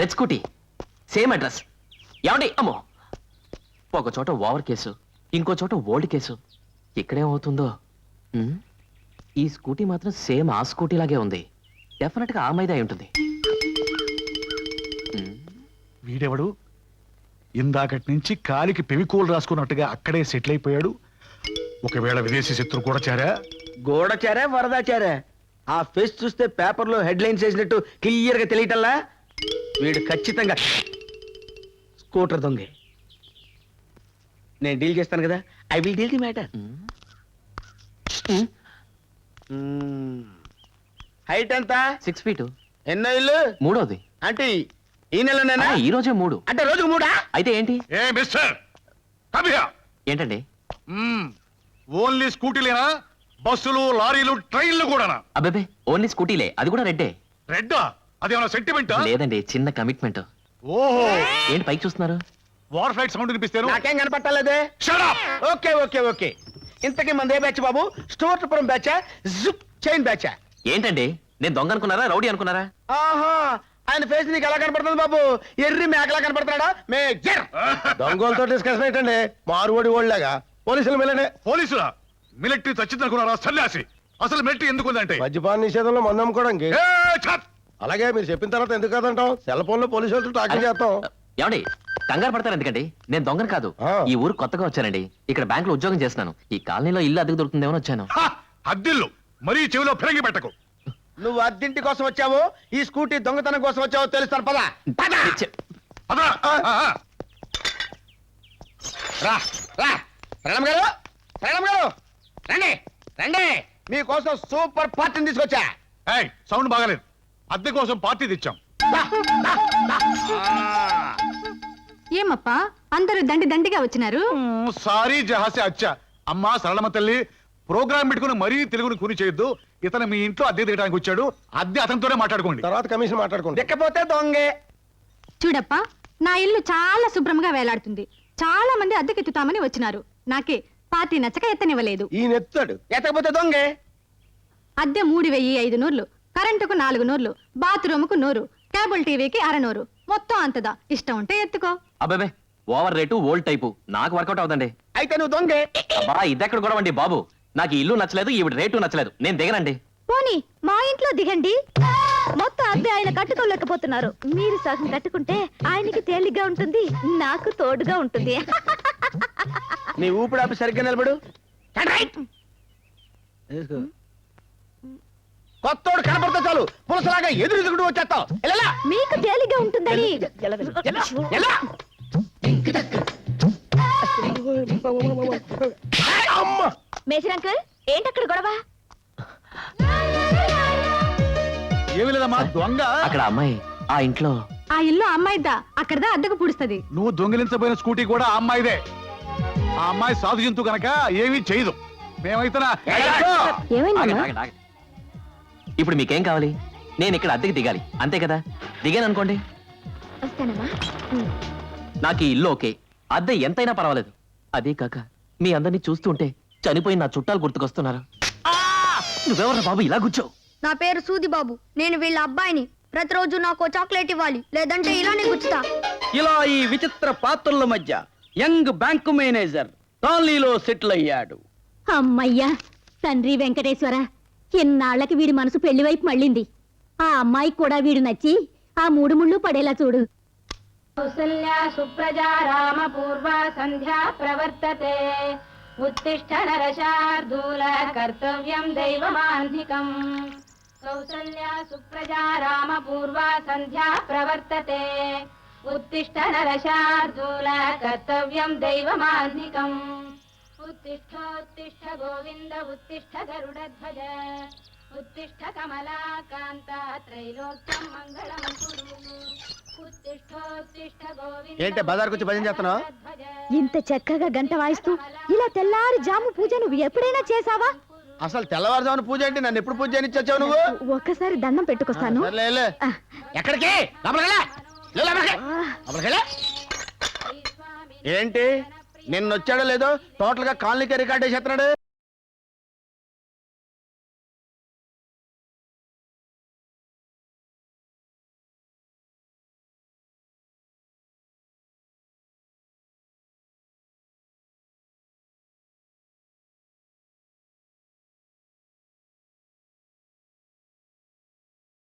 Red scooty same address ఏమండి? అమ్మో. ఒక చోట ఓవర్ కేసు ఇంకో చోట ఓల్డ్ కేసు. ఇక్కడేమవుతుందో ఉమ్, ఈ స్కూటీ మాత్రం సేమ్ ఆ స్కూటీ లాగే ఉంది. డెఫినెట్గా ఆ మైదా అయి ఉంటుంది. ఉమ్, వీడెవడు? ఇందాకటి నుంచి కాలికి పెవికోలు రాసుకున్నట్టుగా అక్కడే సెటిల్ అయిపోయాడు. ఒకవేళ విదేశీ శత్రు కూడా చేరా? గోడచారా వరదాచారా ఆ ఫేస్ చూస్తే పేపర్లో హెడ్ లైన్స్ వేసినట్టు క్లియర్గా తెలియటల్లా? వీడు ఖచ్చితంగా స్కూటర్ దొంగే. నేను డీల్ చేస్తాను కదా I will deal the matter. Height ఎంత? Six feet. ఎన్నో ఇల్లు? మూడోది. అంటే ఈ నెలనేనా ఆ, ఈ రోజే మూడు. అంటే రోజుకు మూడా? అయితే ఏంటి? ఏ మిస్టర్? కమియా ఏంటండి? ఓన్లీ స్కూటీలేనా? బస్సులు లారీలు ట్రైన్లు కూడానా? అబ్బాబే ఓన్లీ స్కూటీలే అది కూడా రెడ్డే. రెడ్డా? అదేమన్నా సెంటిమెంటా లేదండి చిన్న కమిట్మెంట్ ఓహో. ఏంటి పైకి చూస్తున్నారు? వార్ ఫ్లైట్ సౌండ్ వినిపిస్తాను. నాకేం కనపట్టలేదే! Okay okay okay. ఇంతకీ మంది ఏ బ్యాచ్ బాబు? స్టోర్పురం బ్యాచా జిప్ చైన్ బ్యాచా ఏంటండి? నేను దొంగ అనుకున్నారా రౌడీ అనుకున్నారా? ఆహా ఆయన ఫేస్ నీకు ఎలా కనపడుతుంది బాబు? ఎర్రి మేకలా కనపడుతున్నాడా? మేజర్! దొంగలతో డిస్కషన్ ఏంటండి? మారువడి ఓళ్ళగా పోలీసులు వెళ్ళండి పోలీసులా? మిలిటరీ చచ్చిందనుకున్నారా సన్యాసి! అసలు మిలిటరీ ఎందుకుందంటే? మద్యపాన నిషేధంలో మందు అమ్ముకోవడానికి ఏ, ఛప్! అలాగే మీరు చెప్పిన తర్వాత ఎందుకు కాదంటాం సెల్ ఫోన్లో పోలీసు వాళ్ళతో టాకింగ్ చేస్తాం ఏమండి? కంగారు పడతారు ఎందుకండి? నేను దొంగను కాదు. ఆ. ఈ ఊరు కొత్తగా వచ్చానండి. ఇక్కడ బ్యాంక్లో ఉద్యోగం చేస్తున్నాను. ఈ కాలనీలో ఇల్లు అద్దెకు దొరుకుతుందేమో వచ్చాను. హ! అద్దిల్లు. మరీ చెవిలో ఫిరంగి పెట్టకు. నువ్వు అద్దెంటి కోసం వచ్చావో ఈ స్కూటీ దొంగతనం కోసం వచ్చావో తెలుస్తాను. పద. పద. చె- పదరా. ఆ, ఆ. రా రా. ప్రణమ్ గారు ప్రణమ్ గారు. రండి రండి. మీకోసం సూపర్ పార్టీని తీసుకొచ్చా. ఏయ్, సౌండ్ బాగాలేదు. అద్దె కోసం పార్టీ తెచ్చాం. ఏమప్పా? అందరూ దండి దండిగా వచ్చినారు? సారీ జహాసే అచ్చా. అమ్మా సరళమ్మ తల్లి ప్రోగ్రామ్ పెట్టుకుని మరీ తెలుగుని కూని చేయొద్దు. ఇతను మీ ఇంట్లో అద్దె దిగడానికి వచ్చాడు. అద్దె అతనితోనే మాట్లాడుకోండి. తర్వాత కమిషన్ మాట్లాడుకుంటాం దిక్కపోతే దొంగే. చూడప్పా నా ఇల్లు చాలా శుభ్రంగా వేలాడుతుంది. చాలా మంది అద్దెకెత్తుతామని వచ్చినారు. నాకే పార్టీ నచ్చక ఎత్తనివ్వలేదు. ఈ నెత్తాడు ఎత్తకపోతే దొంగే. అద్దె మూడు వెయ్యి ఐదు నూర్లు. కరెంటుకు నాలుగు నూర్లు బాత్రూముకు నూరు కేబుల్ టీవీకి అరనూరు. మొత్తం అంతదా. ఇష్టం ఉంటే ఎత్తుకో. అబ్బాబే ఓవర్ రేటు ఓల్డ్ టైపు. నాకు వర్కౌట్ అవుదండి. అయితే నువ్వు దొంగే. అబ్బా ఇదెక్కడ గొడవ అండి బాబు? నాకు ఇల్లు నచ్చలేదు ఈవిడ రేటు నచ్చలేదు. నేను దిగనండి. పోనీ మా ఇంట్లో దిగండి. మొత్తం అద్దె ఆయన కట్టుకోలేకపోతున్నారు. మీరు సగం కట్టుకుంటే ఆయనకి తేలిగ్గా ఉంటుంది నాకు తోడుగా ఉంటుంది. నీ ఊపిడి ఆపి సరిగ్గా నిలబడు. కొత్తోడు కనపడితే చాలు. పులసలాగా ఎదురు ఎదుగుడు వచ్చేస్తావు. ఎలా మీకు తేలిగ్గా ఉంటుందని. మేజర్ అంకుల్ ఏంటక్కడ గొడవ? ఏమి లేదమ్మా దొంగ. అక్కడ అమ్మాయి ఆ ఇంట్లో. ఆ ఇల్లు అమ్మాయిద్దా అక్కడదా అద్దెకు పూడుస్తుంది? నువ్వు దొంగిలించబోయిన స్కూటీ కూడా ఆ అమ్మాయిదే. ఆ అమ్మాయి సాధు జంతు కనుక ఏమీ చేయదు. మేమైతే ఇప్పుడు మీకేం కావాలి? నేను ఇక్కడ అద్దెకి దిగాలి. అంతే కదా? దిగాను అనుకోండి వస్తానమ్మా నాకు ఈ ఇల్లు ఓకే. అద్దె ఎంతైనా పర్వాలేదు. అదే కాక మీ అందరినీ చూస్తుంటే చనిపోయిన నా చుట్టాలు గుర్తుకొస్తున్నారు. నువ్వెవరు బాబు? ఇలా కూర్చోవు నా పేరు సూదిబాబు నేను వీళ్ళ అబ్బాయిని. ప్రతిరోజు నాకు చాక్లెట్ ఇవ్వాలి. లేదంటే ఇలానే గుచ్చుతా ఇలా ఈ విచిత్ర పాత్రల మధ్య యంగ్ బ్యాంకు మేనేజర్ కాలనీలో సెటిల్ అయ్యాడు. అమ్మయ్యా తండ్రి వెంకటేశ్వర. ఎన్నాళ్ళకి వీడి మనసు పెళ్ళి వైపు మళ్ళింది? ఆ అమ్మాయికి కూడా వీడు నచ్చి ఆ మూడు ముళ్ళు పడేలా చూడు. కౌసల్యా సుప్రజా రామ పూర్వ సంధ్యా ప్రవర్తతే. ఉత్తిష్ట నరశార్దూల కర్తవ్యం దైవమాన్ధికం కౌసల్యా సుప్రజా రామ పూర్వ సంధ్యా ప్రవర్తతే. ఉత్తిష్ట నరశార్దూల కర్తవ్యం ఉత్తిష్టోత్తిష్ట గోవింద ఉత్తిష్ట గరుడధ్వజ. ఉత్తిష్ట కమలాకాంత త్రైలోక్యం మంగళం కురు ఉత్తిష్టోత్తిష్ట గోవింద ఏంటి బజార్కు వచ్చి భజన చేస్తున్నావు? ఇంత చక్కగా గంట వాయిస్తూ ఇలా తెల్లారి జాము పూజ నువ్వు ఎప్పుడైనా చేసావా అసలు తెల్లవారుజామున పూజ ఏంటి? నన్ను ఎప్పుడు పూజ చేయనిచ్చి వచ్చావు నువ్వు? ఒక్కసారి దండం పెట్టుకొస్తాను. సర్లే, వెళ్ళు. ఎక్కడికి? వెళ్ళు. లోపలికి. ఏంటి? నిన్న వచ్చాడో లేదో టోటల్గా కాలనీకి రికార్డ్ చేస్తున్నాడు